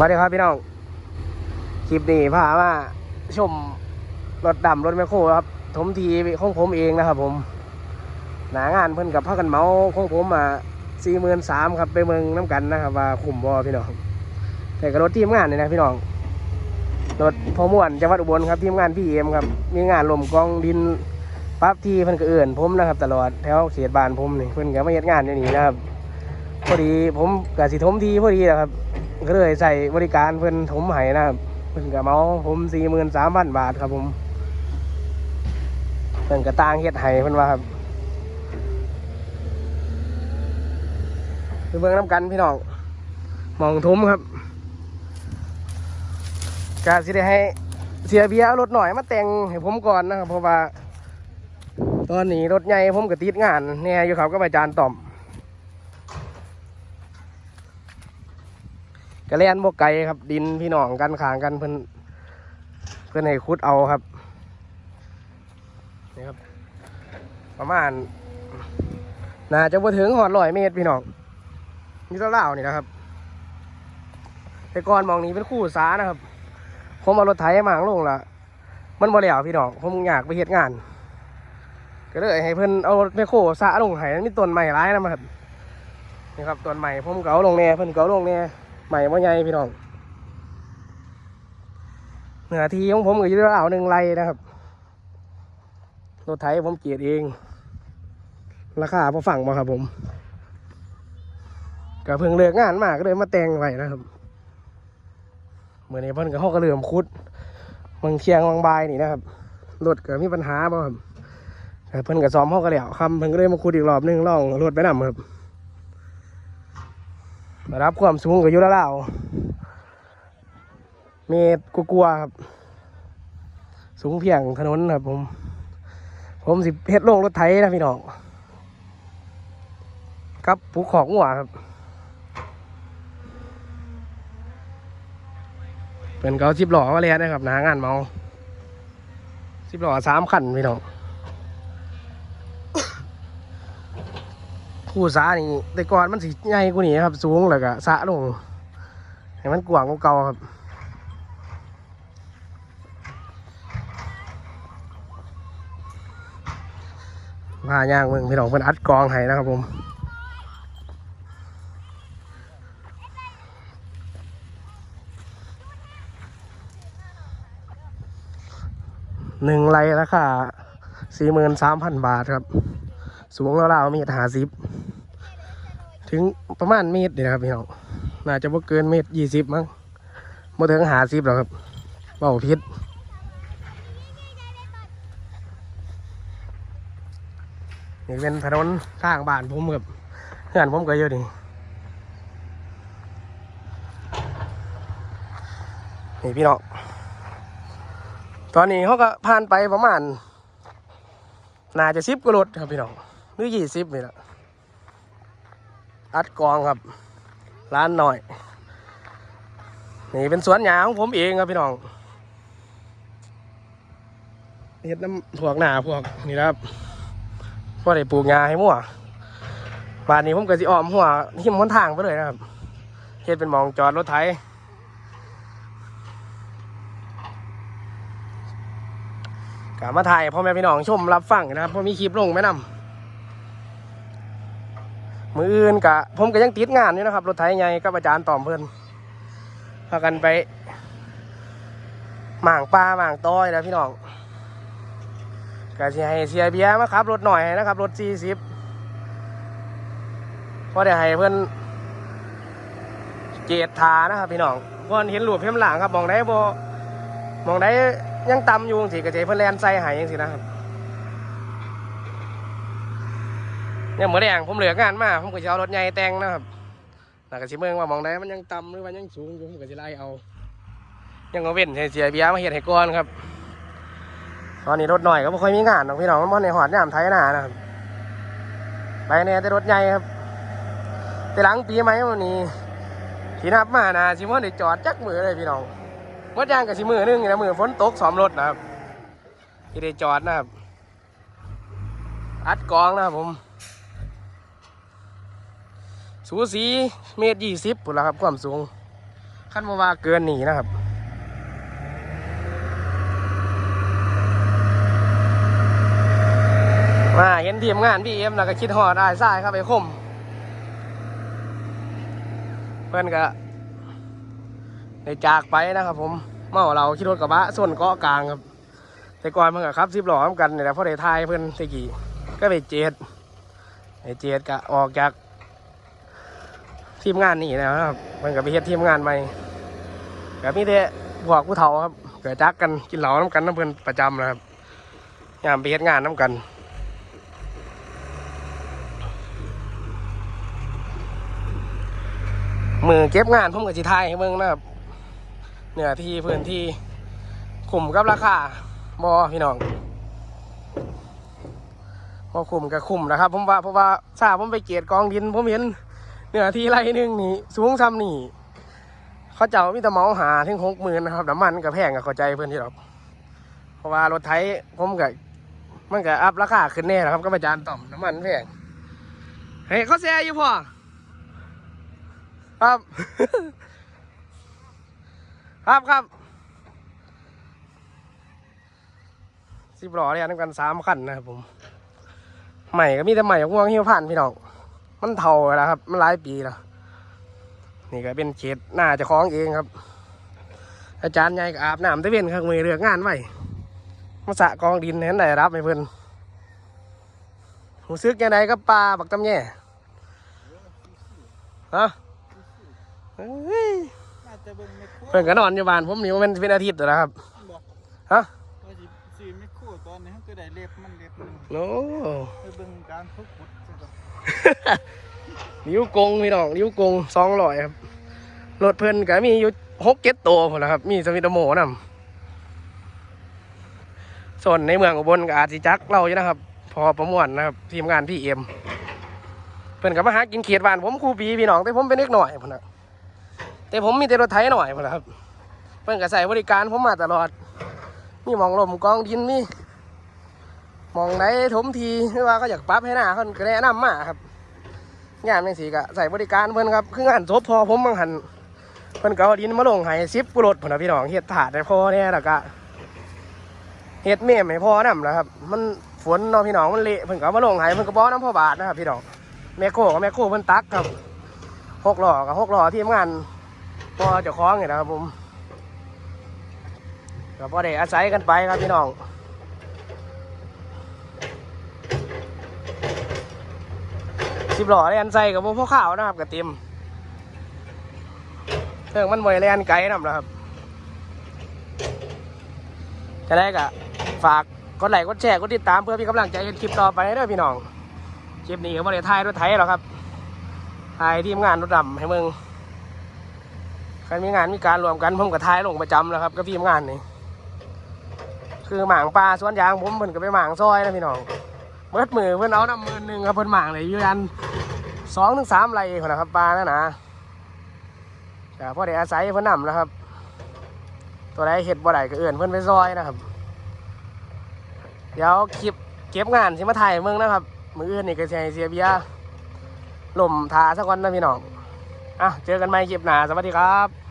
มาเดี๋ยครับพี่น้อง คลิปนี้พามาชมรถดำรถแมคโครครับ ถมทีของผมเองนะครับผม หนางานเพิ่นกับพากันเมาของผมมาสี่หมื่นสามครับไปเมืองน้ำกันนะครับว่าขุมบอพี่น้อง แต่กับรถทีมงานนี่นะพี่น้อง รถพอม่วนจังหวัดอุบลครับทีมงานพี่เอ็มครับ มีงานลมกองดินปั๊บที่เพิ่นก็เอื่นผมนะครับ ตลอดแถวเขตบ้านผมนี่เพิ่นก็มาเฮ็ดงานอยู่นี่นะครับ พอดีผมกับสิถมทีพอดีนะครับ ก็เลยใส่บริการเพิ่อนถมให้นะครับเพิ่อนก็เมาผมสี่หมื่นสามพันบาทครับผมเพิ่อนก็ต่างเฮ็ดให้เพิ่อนว่าครับไปเบิ่งน้ำกันพี่น้องมองถมครับกาสิได้ให้เสียเบียร์เอารถหน่อยมาแต่งให้ผมก่อนนะครับเพราะว่า ตอนนี้รถใหญ่ผมก็ติดงานแน่อยู่ครับก็ไปอาจารย์ต่อม กระเลียนบกไก่ครับ ดินพี่น้องกันขางกันเพิ่อนเพิ่อนให้คุดเอาครับนี่ครับ ประมาณน่าจะบ่ถึงหอดร้อยเมตรพี่น้องนี่เล่านี่นะครับ แต่ก่อนมองนี้เป็นคู่สานะครับ ผมเอารถไถมาข้างลงละมันบ่แล้วพี่น้องผมอยากไปเฮ็ดงาน ก็เลยให้เพิ่นเอารถแมคโครสาลงให้มีต้นใหม่ร้ายนะครับนี่ครับต้นใหม่ผมเกเอาลงแน่เพิ่นเกเอาลงแน่ ใหม่ว่าไงพี่น้องเหนือทีของผมก็อยืดเอาหนึ่งไรนะครับรถไถผมเกียดเอง ราคาพอฝั่งมาครับผมก็เพิ่งเลิกงานมาก็เลยมาแต่งไว้นะครับเมื่อนี้เพิ่นก็ห้องกระเหลื่อมคุดบางเชียงบางบายนี่นะครับรถก็มีปัญหาบ่ครับแต่เพิ่นก็ซ้อมห้องกระเหลี่ยวคำเพิ่นก็เลยมาคุดอีกรอบนึงล่องรถไปนำครับ ระดับความสูงก็อยู่แล้วเมตรกลัวครับ สูงเพียงถนนครับผม ผมสิเพชรโลงรถไถนะพี่น้องกับผูกของหัวครับเป็นเขาสิบหล่อมาแล้วนะครับหนางานเมาสิบหล่อสามขันพี่น้อง คู่สานี่ แต่ก่อนมันสิใหญ่กว่านี้ครับ สูงแล้วก็สะลงให้มันกว้างกว่าเก่าครับมาย่างเมืองพี่น้องเพิ่นอัดกองให้นะครับผมหนึ่งไรราคาสี่หมื่นสามพันบาทครับ สูงราวๆมตรหาสิบ ถึงประมาณเมตรนี่นะครับพี่น้องน่าจะบ่เกินเมตรยี่สิบมั้งบ่ถึงหาสิบหรอกครับเบาพิษนี่เป็นถนนทางบ้านผมครับเพื่อนผมก็เยอะนี่นี่พี่น้องตอนนี้เขาก็ผ่านไปประมาณน่าจะสิบกว่ารถครับพี่น้องหรือยี่สิบนี่แหละ อัดกองครับ ร้านหน่อย นี่เป็นสวนหญ้าของผมเองครับพี่น้องเฮ็ดน้ำพวกหนาพวกนี่ครับพอได้ปลูกหญ้าให้มั่วบ้านนี้ผมก็สิอ้อมหัวหิมหนทางไปเลยนะครับเฮ็ดเป็นมองจอดรถไถกามาถ่ายพ่อแม่พี่น้องชมรับฟังนะครับเพราะมีคลิปลงแม่นำ มืออื่นกะ ผมก็ยังติดงานอยู่นะครับ รถไถใหญ่กับอาจารย์ตอมเพื่อนพากันไปหมางปลาหมางต้อยแล้วพี่น้องกะสิให้เสียเบียมาครับ รถหน่อยนะครับ รถสี่สิบพอได้ให้เพื่อนเกตทานะครับพี่น้องเพื่อนเห็นหลวดเพิ่มหลังครับมองได้บ่มองได้ยังต่ำอยู่สิกระเจเพื่อนแลนใส่หายยังสินะครับ เนี่ยเหมือนแดงผมเหลืองานมาผมก็จะเอารถใหญ่แต่งนะครับแล้วก็สิเมืองว่ามองได้มันยังต่ำหรือว่ายังสูงอยู่ผมก็จะไล่เอา ยังเอาเว้นให้เสียเบียมาเห็ดให้ก่อนครับตอนนี้รถหน่อยก็ไม่ค่อยมีงานหรอกพี่น้องมันในหอดยามไทยนานะครับไปเนี่ยแต่รถใหญ่ครับ แต่หลังปีใหม่วันนี้ที่นับมานะสิมันได้จอดจักมือเลยพี่น้องมดยางกับสิมือหนึงนี่นะมือฝนตกสอมรถนะครับที่ได้จอดนะครับอัดกองนะครับผม สูสีเมตรยี่สิบปุ่นละครับความสูงขั้นมาว่าเกินหนีนะครับมาเห็นทีมงานพี่เอ็มแล้วก็คิดหอดอายซ้ายครับไอ้คมเพื่อนก็ได้จากไปนะครับ ผมเมาเราขี่รถกระบะส่วนเกาะกลางครับแต่ก่อนเพิ่นก็ขับสิบหล้อเหมือนกันนี่แหละเพราะได้ทายเพิ่อนตะกี้ก็ไปเจ็ดไอ้เจ็ดก็ออกจาก ทีมงานนี่แล้วนะครับเพิ่นก็ไปเฮ็ดทีมงานใหม่ก็มีแต่พวกผู้เฒ่าครับเกิดจักกันกินเหล้าน้ำกันน้ำเพิ่นประจำนะครับยามไปเฮ็ดงานน้ำกันมือเก็บงานผมกับจิทยให้เบิ่งนะครับเนื้อที่พื้นที่ขุมกับราคาบอพี่น้องพอขุมกับขุมนะครับ ผมว่าเพราะว่าทราบผมไปเกียรกองดินผมเห็น เนื้อที่ไรหนึงนี่สูงซ้ำนี่ เขาเจ้ามีแต่เมาหาถึงหกหมื่นนะครับน้ำมันกับแพงกับเข้าใจเพื่อนที่หรอกเพราะว่ารถไถผมกับมันก็อัพราคาขึ้นแน่นะครับก็ไปจานต่อมน้ำมันแพงเฮ้ยเขาแซ่อยู่พ่อครับ ครับครับสิบล้อเนี่ยนั่งกันสามคันนะครับผมใหม่ก็มีแต่ใหม่พวกเหี่ยวผ่านพี่น้อง มันเท่าแล้วครับ มันหลายปีแล้วนี่ก็เป็นเขตหน้าเจะคล้าของเองครับ อาจารย์ใหญ่ก็อาบน้ำตะเวนข้างมือเรือกงานไว้มาสะกองดินเห็นได้รับให้เพิ่นหูซึกยังไงก็ปลาบักตำแย่ฮะเอ้ยน่าจะเบิ่งไม่คู่เพิ่นก็นอนอยู่บ้านผมนี่มันเป็นอาทิตย์แล้วนะครับบอกฮะว่าสิซื้อไม่คู่ตอนนี้เขาก็ได้เล็บมันเล็บหนึงโอ้ไปเบิ่งการทุกขุดซะก่อ นิ้วกงพี่น้องนิ้วกงสองร้อยครับรถเพิ่อนก็มีอยู่หกเจ็ดตัวพุ่นละครับ มีสวิตโมนำส่วนในเมืองอุบลก็อาจสิจักเราอยู่นะครับ พอประมวลนะครับทีมงานพี่เอ็มเพิ่อนก็มาหากินเขียดบ้านผมครูปีพี่น้องแต่ผมเป็นเล็กหน่อยนะแต่ผมมีแต่รถไถหน่อยนละครับ เพิ่อนก็ใส่บริการผมมาตลอดมีมองลมกองดินมี มองไหนถมทีหรือว่าก็อยากปรับให้หน้าเพิ่นก็แนะนำมาครับงานจังสีก็ใส่บริการเพิ่อนครับคืองานศพพอผมบางหันเพิ่อนก็เอาดินมาลงให้ซิบกุรถพุ่นนะพี่น้องเฮ็ดถาดให้พ่อเนี่ยแล้วก็เฮ็ดเมมให้พ่อนํนะครับ มันฝนเนาะพี่น้องมันเละเพิ่อนก็เอามาลงให้เพิ่อนก็บ่น้ำพ่อบาทนะครับ พี่น้องแม่โคกับแม่โคเพิ่นตักครับหกหล้อกับหกหล้อทีมงานพ่อเจ้าของนี่นะครับผมก็พอได้อาศัยกันไปครับพี่น้อง สิบหล่อแลนใส่กับพวกข้าวนะครับกับเต็มเรื่องมันมวยแลนไกลนะครับจะได้กะฝากกดไลค์กดแชร์กดติดตามเพื่อพี่กำลังใจเห็นคลิปต่อไปด้อพี่น้องคลิปนี้ก็ไม่ได้ถ่ายรถไถหรอกครับถ่ายทีมงานรถดำให้มึงใครมีงานมีการรวมกันผมก็ถ่ายลงประจำแล้วครับก็ทีมงานนี่คือหมางปลาสวนยางผมเพิ่นก็ไปหมางซอยนะพี่น้อง เบิดมือเพื่อนเอาน้ำมือหนึ่งครับเพื่อนหมางเลยอยู่ยันสองถึงสามไรคนนะครับปลานะนะแต่พอได้อาศัยเพื่อนนำนะครับ ตัวใดเห็ดบ่ได้ก็เอื่นเพื่อนไปซอยนะครับ เดี๋ยวคลิปเก็บงานสิมาถ่ายเมืองนะครับ มืออื่นนี่ก็ใช้เสียเบียร์ลมทาสักวันนะพี่น้องอะเจอกันใหม่คลิปหน้าสวัสดีครับ